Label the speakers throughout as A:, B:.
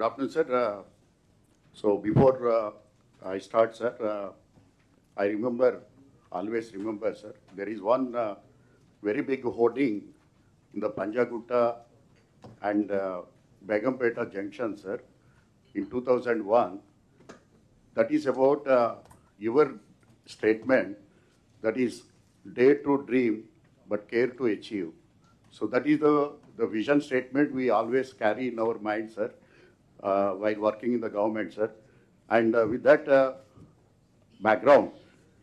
A: good afternoon, sir. Uh, so before uh, I start, sir, uh, I remember, always remember, sir, there is one uh, very big hoarding in the Panjagutta and uh, Begumpeta junction, sir, in 2001. That is about uh, your statement, that is dare to dream but care to achieve. So that is the, the vision statement we always carry in our mind, sir, while working in the government, sir. And uh, with that uh, background,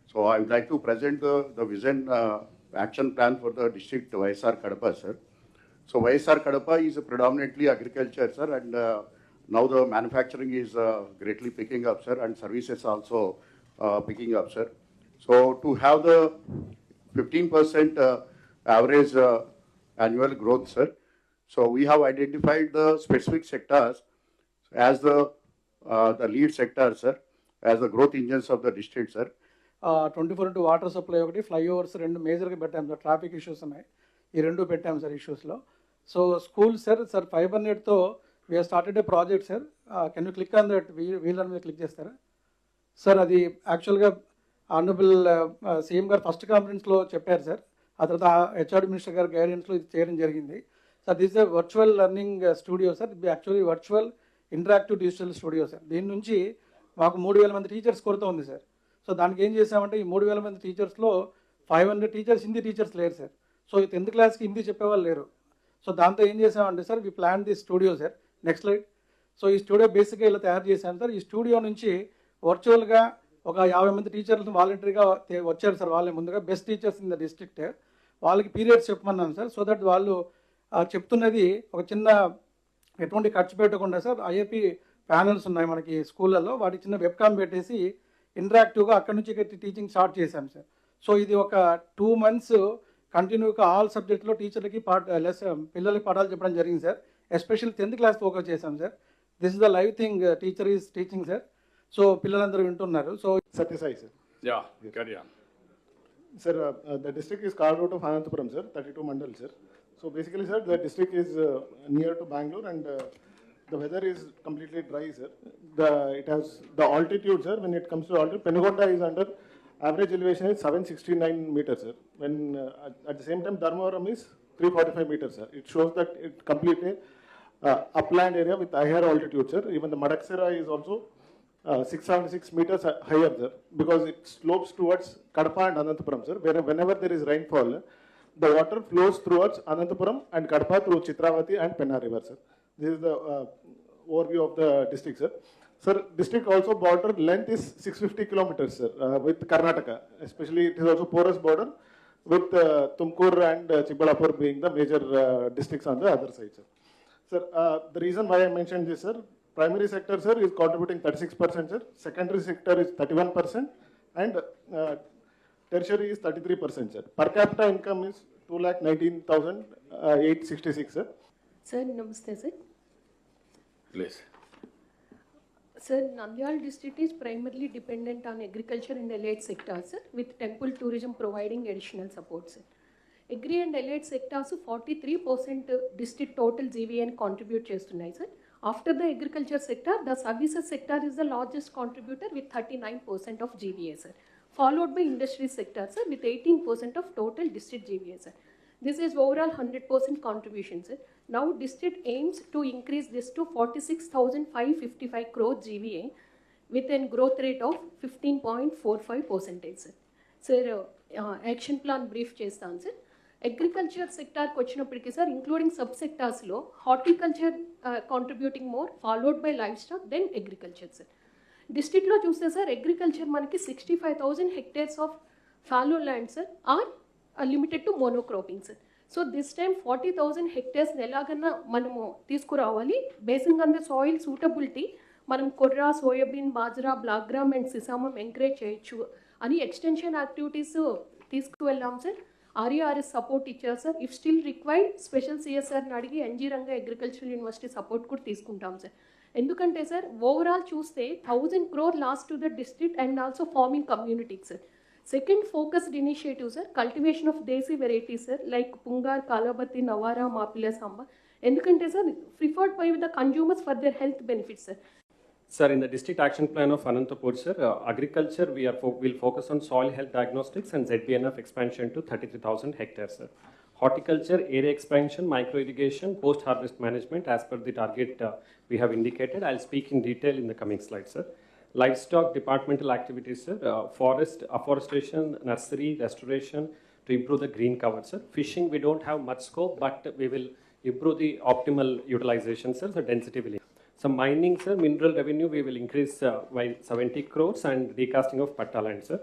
A: so I would like to present the, the vision uh, action plan for the district YSR Kadapa, sir. So YSR Kadapa is predominantly agriculture, sir, and uh, now the manufacturing is uh, greatly picking up, sir, and services also uh, picking up, sir. So to have the 15% uh, average uh, annual growth, sir. So we have identified the specific sectors as the, uh, the lead sector, sir, as the growth engines of the district, sir.
B: Twenty four into water supply ఒకటి flyovers రెండు మేజర్గా పెట్టాం sir traffic issues ఉన్నాయి. ఈ రెండు పెట్టాం sir ఇష్యూస్లో so school sir sir fiber నెట్తో we're started a project sir can you click on that వీళ్ళని మీద క్లిక్ చేస్తారా సార్ అది యాక్చువల్గా ఆనరబుల్ సీఎం గారు ఫస్ట్ కాన్ఫరెన్స్లో చెప్పారు సార్ ఆ తర్వాత హెచ్ఆర్ మినిస్టర్ గారి గైడెన్స్లో ఇది చేయడం జరిగింది. Sir this a virtual learning studio sir ఇది actually virtual interactive digital studio sir దీని నుంచి మాకు మూడు వేల మంది టీచర్స్ కొరత ఉంది సార్ సో దానికి ఏం చేసామంటే ఈ మూడు వేల మంది టీచర్స్లో five hundred teachers Hindi teachers లేరు సార్ సో ఈ టెన్త్ క్లాస్కి హిందీ చెప్పేవాళ్ళు లేరు. సో దాంతో ఏం చేసామంటే sir we plan the studio sir next light so ఈ స్టూడియో బేసిక్గా ఇలా తయారు చేశాను సార్ ఈ స్టూడియో నుంచి వర్చువల్గా ఒక యాభై మంది టీచర్లు వాలంటరీగా వచ్చారు సార్ వాళ్ళే ముందుగా. Best teachers in the district వాళ్ళకి పీరియడ్స్ చెప్పమన్నాను సార్ సో దట్ వాళ్ళు చెప్తున్నది ఒక చిన్న ఎటువంటి ఖర్చు పెట్టకుండా సార్ ఐఏపీ ప్యానల్స్ ఉన్నాయి మనకి స్కూళ్ళల్లో వాటి చిన్న వెబ్కామ్ పెట్టేసి ఇంటరాక్టివ్గా అక్కడ నుంచి టీచింగ్ స్టార్ట్ చేశాం సార్. సో ఇది ఒక టూ మంత్స్ కంటిన్యూగా ఆల్ సబ్జెక్ట్లో టీచర్లకి పాఠ లెస్ పిల్లలకి పాఠాలు చెప్పడం జరిగింది sir. Especially tenth class focus చేశాం sir. This is the live thing teacher is teaching sir. So పిల్లలందరూ వింటున్నారు.
C: So carry on.
D: Sir, uh, uh, the district is carved out of Anantapuram, sir, 32 mandal, sir. So basically, sir, the district is uh, near to Bangalore and uh, the weather is completely dry, sir. The, it has the altitude, sir, when it comes to altitude, Penugonda is under average elevation is 769 meters, sir. When uh, at, at the same time, Dharmavaram is 345 meters, sir. It shows that it completely uh, upland area with higher altitude, sir. Even the Madaksara is also uh, 676 meters hi- higher, sir, because it slopes towards Kadapa and Anantapuram, sir. Where, whenever there is rainfall, the water flows towards Anantapuram and Kadapa through Chitravati and Penna River, sir. This is the uh, overview of the district, sir. Sir, district also border length is 650 kilometers, sir, uh, with Karnataka. Especially it is also porous border with uh, Tumkur and uh, Chikbalapur being the major uh, districts on the other side, sir. Sir, uh, the reason why I mentioned this, sir, primary sector, sir, is contributing 36%, sir. Secondary sector is 31%, and uh, tertiary is 33%, sir. Per capita income is 2,19,866, sir.
E: Sir నమస్తే sir
C: Please.
E: Sir Nandyal district is primarily dependent on agriculture and allied sectors sir with temple tourism providing additional support sir agri and allied sectors forty three percent district total GVA contribute చేస్తున్నాయి sir after the agriculture sector the services sector is the largest contributor with thirty nine percent of GVA sir followed by industry sector, sir, with 18% of total district GVA, sir. This is overall 100% contribution, sir. Now, district aims to increase this to 46,555 crore GVA with a growth rate of 15.45 percentage, sir. Sir, uh, action plan brief చేస్తాను sir agriculture సెక్టార్కి వచ్చినప్పటికీ sir including sub సెక్టార్స్లో horticulture contributing more followed by livestock then agriculture sir డిస్ట్రిక్ట్లో చూస్తే sir agriculture మనకి sixty five thousand hectares of fallow land sir are limited to monocropping sir so this time forty thousand హెక్టేర్స్ని ఎలాగన్నా మనము తీసుకురావాలి. Basing on the soil suitability మనం కొర్రా soybean bajra black gram and sesamum encourage చేయొచ్చు అని extension activities తీసుకువెళ్ళాం sir RERS support ఇచ్చారు sir if still required special సిఎస్ఆర్ని అడిగి NG రంగ అగ్రికల్చరల్ యూనివర్సిటీ సపోర్ట్ కూడా తీసుకుంటాం సార్ ఎందుకంటే సార్ ఓవరాల్ చూస్తే thousand crore lost to the district and also farming community sir second focused initiative sir cultivation of desi varieties sir like Poongar Kalabati Navara Mappillai Samba ఎందుకంటే sir preferred by the consumers for their health benefits sir
F: Sir, in the district action plan of Anantapur, sir, uh, agriculture, we are fo- will focus on soil health diagnostics and ZBNF expansion to 33,000 hectares, sir. Horticulture, area expansion, micro irrigation, post harvest management, as per the target uh, we have indicated. I'll speak in detail in the coming slides, sir. Livestock departmental activities, sir. Uh, forest, afforestation, nursery, restoration to improve the green cover, sir. Fishing, we don't have much scope, but we will improve the optimal utilization, sir. The density will some mining, sir, mineral revenue, we will increase uh, by 70 crores and recasting of Patta land, sir.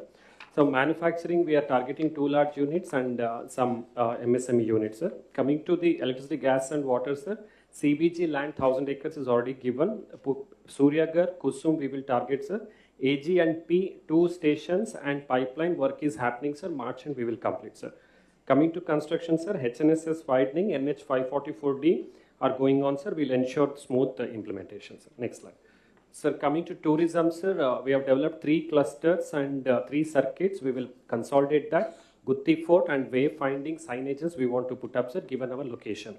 F: So manufacturing, we are targeting two large units and uh, some uh, MSME units, sir. Coming to the electricity, gas and water, sir, CBG land, 1000 acres is already given. Suryagar, Kusum, we will target, sir. AG and P, two stations and pipeline work is happening, sir. March and we will complete, sir. Coming to construction, sir, HNSS widening, NH 544D are going on, sir. We'll ensure smooth uh, implementation, sir. Next slide. Sir, coming to tourism, sir, uh, we have developed three clusters and uh, three circuits. We will consolidate that. Gutti Fort and wayfinding signages we want to put up, sir, given our location.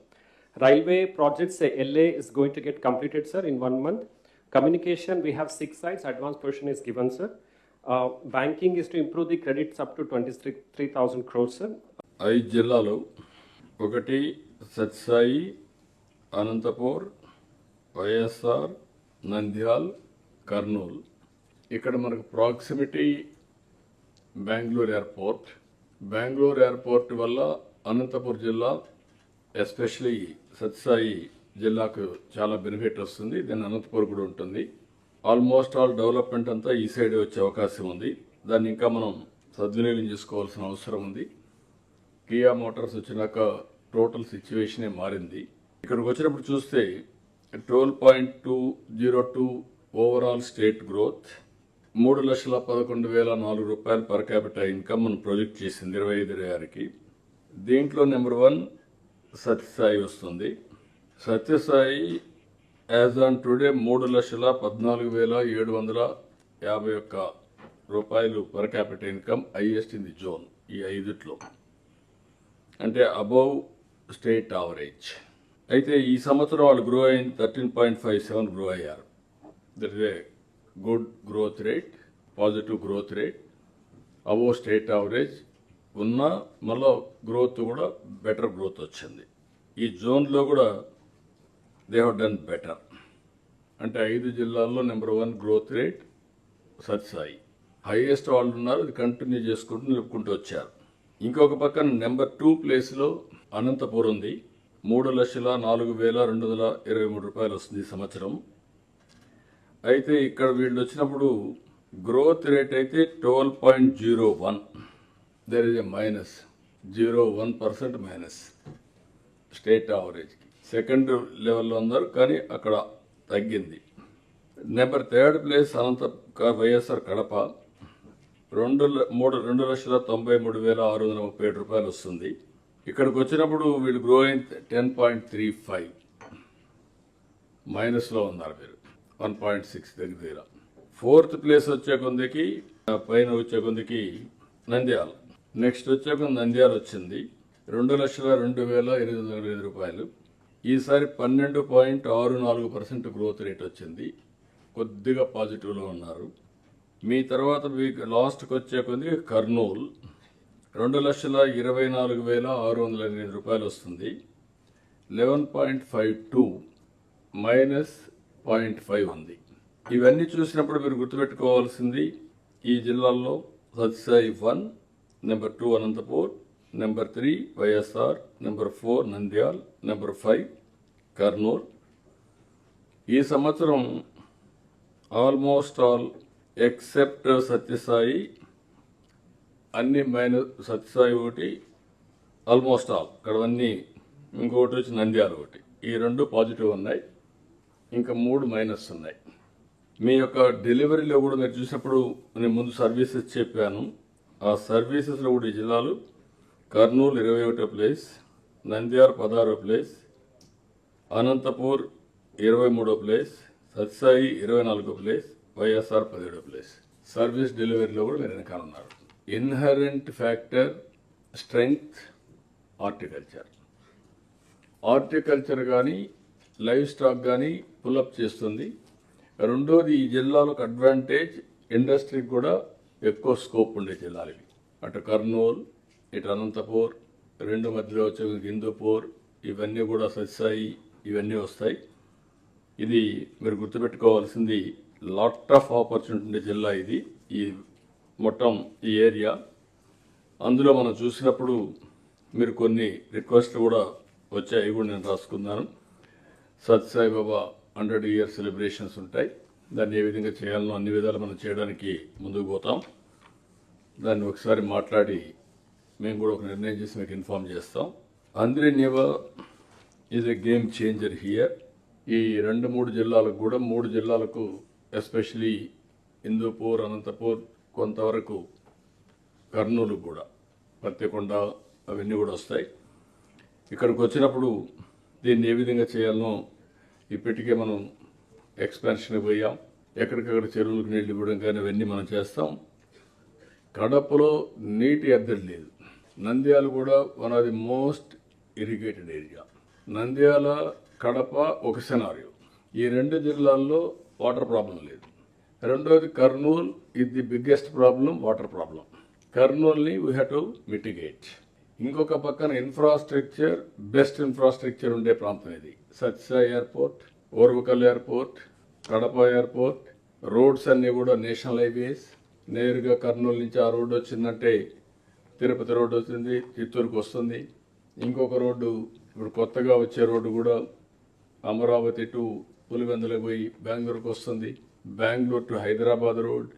F: Railway projects, uh, LA is going to get completed, sir, in one month. Communication, we have six sites, advance portion is given, sir. Uh, banking is to improve the credits up to 23,000 crores, sir.
C: ఐదు జిల్లాలు ఒకటి సత్సాయి అనంతపూర్ వైఎస్ఆర్ నంద్యాల్ కర్నూలు. ఇక్కడ మనకు proximity Bengaluru airport. Bengaluru airport వల్ల అనంతపూర్ జిల్లా especially సత్సాయి జిల్లాకు చాలా benefit వస్తుంది. దీని అనంతపూర్ కూడా ఉంటుంది. ఆల్మోస్ట్ ఆల్ డెవలప్మెంట్ అంతా ఈ సైడ్ వచ్చే అవకాశం ఉంది. దాన్ని ఇంకా మనం సద్వినియోగం చేసుకోవాల్సిన అవసరం ఉంది. కియా మోటార్స్ వచ్చినాక టోటల్ సిచ్యువేషనే మారింది. ఇక్కడికి వచ్చినప్పుడు చూస్తే twelve point two zero two overall state growth మూడు లక్షల పదకొండు వేల నాలుగు రూపాయలు పర్ క్యాపిటల్ ఇన్కమ్ మనం ప్రొజెక్ట్ చేసింది ఇరవై ఐదు ఇరవై దీంట్లో నెంబర్ వన్ సత్యసాయి వస్తుంది. సత్యసాయి యాజ్ ఆన్ టుడే మూడు లక్షల పద్నాలుగు వేల ఏడు వందల యాభై ఒక్క రూపాయలు per capital income highest in the zone ఈ ఐదుట్లో. అంటే అబౌవ్ స్టేట్ యావరేజ్ అయితే ఈ సంవత్సరం వాళ్ళు గ్రో అయిన thirteen point five seven grow అయ్యారు. That is a good growth rate positive growth rate అవో స్టేట్ యావరేజ్ ఉన్న మళ్ళీ గ్రోత్ కూడా బెటర్ గ్రోత్ వచ్చింది. ఈ జోన్లో కూడా దే హ్యావ్ డన్ బెటర్ అంటే ఐదు జిల్లాల్లో number one growth rate Sathya Sai. Highest వాళ్ళు ఉన్నారు అది కంటిన్యూ చేసుకుంటూ నిలుపుకుంటూ వచ్చారు. ఇంకొక పక్కన నెంబర్ టూ ప్లేస్లో అనంతపూర్ ఉంది. మూడు లక్షల నాలుగు వేల రెండు వందల ఇరవై మూడు రూపాయలు వస్తుంది ఈ సంవత్సరం. అయితే ఇక్కడ వీళ్ళు వచ్చినప్పుడు గ్రోత్ రేట్ అయితే twelve point zero one. There is a minus zero one percent minus state యావరేజ్కి second లెవెల్లో ఉన్నారు కానీ అక్కడ తగ్గింది. Number third place Anantha YSR Kadapa. రెండు ల- మూడు రెండు లక్షల తొంభై మూడు వేల ఆరు వందల ముప్పై ఏడు రూపాయలు వస్తుంది. ఇక్కడికి వచ్చినప్పుడు వీళ్ళు గ్రో అయిన టెన్ పాయింట్ త్రీ ఫైవ్ మైనస్లో ఉన్నారు మీరు. వన్ పాయింట్ సిక్స్ దగ్గర దగ్గర ఫోర్త్ ప్లేస్ వచ్చే కొందికి పైన వచ్చే కొందికి నంద్యాల. నెక్స్ట్ వచ్చే కొంది నంద్యాల వచ్చింది. రెండు లక్షల రెండు వేల ఎనిమిది వందల ఎనిమిది రూపాయలు. ఈసారి పన్నెండు పాయింట్ ఆరు నాలుగు పర్సెంట్ గ్రోత్ రేట్ వచ్చింది. కొద్దిగా పాజిటివ్లో ఉన్నారు. మీ తర్వాత మీకు లాస్ట్కి వచ్చే కొద్ది కర్నూలు. రెండు లక్షల ఇరవై నాలుగు వేల ఆరు వందల ఎనిమిది రూపాయలు వస్తుంది. Eleven point five two minus point five ఉంది. ఇవన్నీ చూసినప్పుడు మీరు గుర్తుపెట్టుకోవాల్సింది ఈ జిల్లాల్లో Sathya Sai one number two Anantapur number three YSR number four Nandyal number five Kurnool. ఈ సంవత్సరం ఆల్మోస్ట్ ఆల్ ఎక్సెప్ట్ సత్యసాయి అన్ని మైనస్ సత్యసాయి ఒకటి ఆల్మోస్ట్ ఆల్ ఇక్కడవన్నీ ఇంకొకటి వచ్చి నంద్యాల ఒకటి. ఈ రెండు పాజిటివ్ ఉన్నాయి. ఇంకా మూడు మైనస్ ఉన్నాయి. మీ యొక్క డెలివరీలో కూడా మీరు చూసినప్పుడు నేను ముందు సర్వీసెస్ చెప్పాను. ఆ సర్వీసెస్లో కూడా ఈ జిల్లాలు కర్నూలు ఇరవై ఒకటో ప్లేస్ నంద్యాల పదహారో ప్లేస్ అనంతపూర్ ఇరవై మూడో ప్లేస్ సత్సాయి ఇరవై నాలుగో ప్లేస్ వైఎస్ఆర్ పదిహేడో ప్లేస్ సర్వీస్ డెలివరీలో కూడా మీరు వెనకాలన్నారు inherent factor strength horticulture horticulture కానీ లైవ్ స్టాక్ కానీ పులప్ చేస్తుంది. రెండోది ఈ జిల్లాలకు అడ్వాంటేజ్ ఇండస్ట్రీకి కూడా ఎక్కువ స్కోప్ ఉండే జిల్లాలు ఇవి. అటు కర్నూలు ఇటు అనంతపూర్ రెండు మధ్యలో వచ్చే హిందూపూర్ ఇవన్నీ కూడా సత్సాయి ఇవన్నీ వస్తాయి. ఇది మీరు గుర్తుపెట్టుకోవాల్సింది లాట్ ఆఫ్ ఆపర్చునిటీ ఉండే జిల్లా ఇది. ఈ మొత్తం ఈ ఏరియా. అందులో మనం చూసినప్పుడు మీరు కొన్ని రిక్వెస్ట్ కూడా వచ్చాయి కూడా నేను రాసుకున్నాను. సత్సాయిబాబా హండ్రెడ్ ఇయర్ సెలబ్రేషన్స్ ఉంటాయి. దాన్ని ఏ విధంగా చేయాలనో అన్ని విధాలు మనం చేయడానికి ముందుకు పోతాం. దాన్ని ఒకసారి మాట్లాడి మేము కూడా ఒక నిర్ణయం చేసి మీకు ఇన్ఫామ్ చేస్తాం. ఆంధ్రే నివా is a game changer here ఈ రెండు మూడు జిల్లాలకు కూడా మూడు జిల్లాలకు ఎస్పెషలీ హిందూపూర్ అనంతపూర్ కొంతవరకు కర్నూలు కూడా పత్తికొండ అవన్నీ కూడా వస్తాయి. ఇక్కడికి వచ్చినప్పుడు దీన్ని ఏ విధంగా చేయాలనో ఇప్పటికే మనం ఎక్స్పాన్షన్ పోయాం. ఎక్కడికక్కడ చెరువులకు నీళ్ళు ఇవ్వడం కానీ అవన్నీ మనం చేస్తాం. కడపలో నీటి ఎద్దడి లేదు. నంద్యాల కూడా one of the most irrigated area. Nandyala Kadapa ఒక సెనారియో ఈ రెండు జిల్లాల్లో వాటర్ ప్రాబ్లం లేదు. రెండోది కర్నూలు ఇది the biggest problem water problem కర్నూల్ని we have to mitigate ఇంకొక పక్కన ఇన్ఫ్రాస్ట్రక్చర్ బెస్ట్ ఇన్ఫ్రాస్ట్రక్చర్ ఉండే ప్రాంతం ఇది. సత్సా airport Orvakal airport Kadapa airport roads అన్నీ కూడా నేషనల్ హైవేస్ నేరుగా కర్నూలు నుంచి ఆ రోడ్డు వచ్చిందంటే తిరుపతి రోడ్డు వస్తుంది చిత్తూరుకు వస్తుంది. ఇంకొక రోడ్డు ఇప్పుడు కొత్తగా వచ్చే రోడ్డు కూడా అమరావతి టు పులివెందులకు పోయి బెంగళూరుకు వస్తుంది. Bengaluru to Hyderabad road